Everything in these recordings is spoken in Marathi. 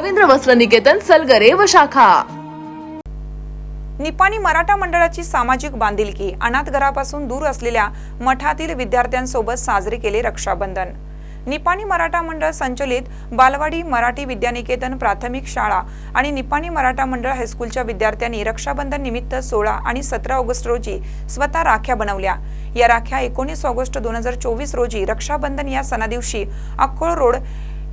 रवींद्र वस्त्र निकेतन सलगरे व शाखा. निपाणी मराठा मंडळाची सामाजिक बांधिलकी अनाथ घरापासून दूर असलेल्या मठातील विद्यार्थ्यांसोबत साजरे केले रक्षाबंधन. निपाणी मराठा मंडळ संचलित बालवाडी मराठी विद्यानिकेतन प्राथमिक शाळा आणि निपाणी मराठा मंडळ हायस्कूलच्या विद्यार्थ्यांनी रक्षाबंधन निमित्त सोळा आणि सतरा ऑगस्ट रोजी स्वतः राख्या बनवल्या. या राख्या एकोणीस ऑगस्ट दोन हजार चोवीस रोजी रक्षाबंधन या सणादिवशी अक्कोळ रोड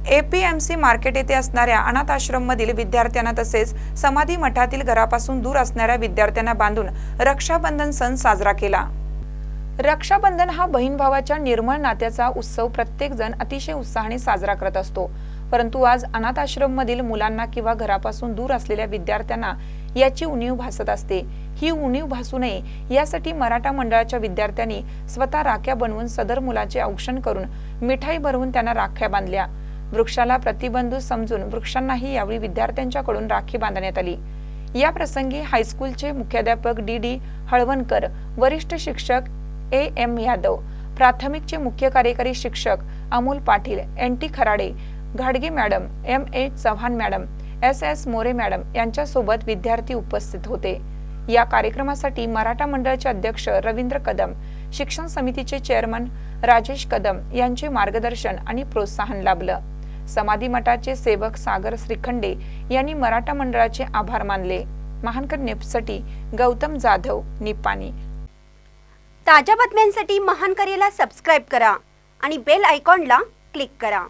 एपीएमसी मार्केट येथे असणाऱ्या अनाथ आश्रममधील विद्यार्थ्यांना तसेच समाधी मठातील घरापासून दूर असणाऱ्या विद्यार्थ्यांना बांधून रक्षाबंधन सण साजरा केला. रक्षाबंधन हा बहीण भावाच्या निर्मळ नात्याचा उत्सव प्रत्येक जण अतिशय उत्साहाने साजरा करत असतो. परंतु आज अनाथ आश्रम मधील मुलांना किंवा घरापासून दूर असलेल्या विद्यार्थ्यांना याची उणीव भासत असते. ही उणीव भासू नये यासाठी मराठा मंडळाच्या विद्यार्थ्यांनी स्वतः राख्या बनवून सदर मुलाचे औक्षण करून मिठाई भरवून त्यांना राख्या बांधल्या. वृक्षाला प्रतिबंधू समजून वृक्षांनाही यावेळी विद्यार्थ्यांच्याकडून राखी बांधण्यात आली. या प्रसंगी हायस्कूलचे मुख्याध्यापक डी डी हळवणकर वरिष्ठ शिक्षक ए एम यादव प्राथमिकचे मुख्य कार्यकारी शिक्षक अमोल पाटील एन टी खराडे घाडगे madam M A Chavan madam S S More madam यांच्यासोबत विद्यार्थी उपस्थित होते. या कार्यक्रमासाठी मराठा मंडळाचे अध्यक्ष रवींद्र कदम शिक्षण समितीचे चेअरमन राजेश कदम यांचे मार्गदर्शन आणि प्रोत्साहन लाभलं. समाधी मठाचे सेवक सागर श्रीखंडे यांनी मराठा मंडळाचे आभार मानले. महानकर नेपसाठी गौतम जाधव निपाणी ताज्या बातम्यांसाठी महानकरेला सबस्क्राईब करा आणि बेल आयकॉनला क्लिक करा.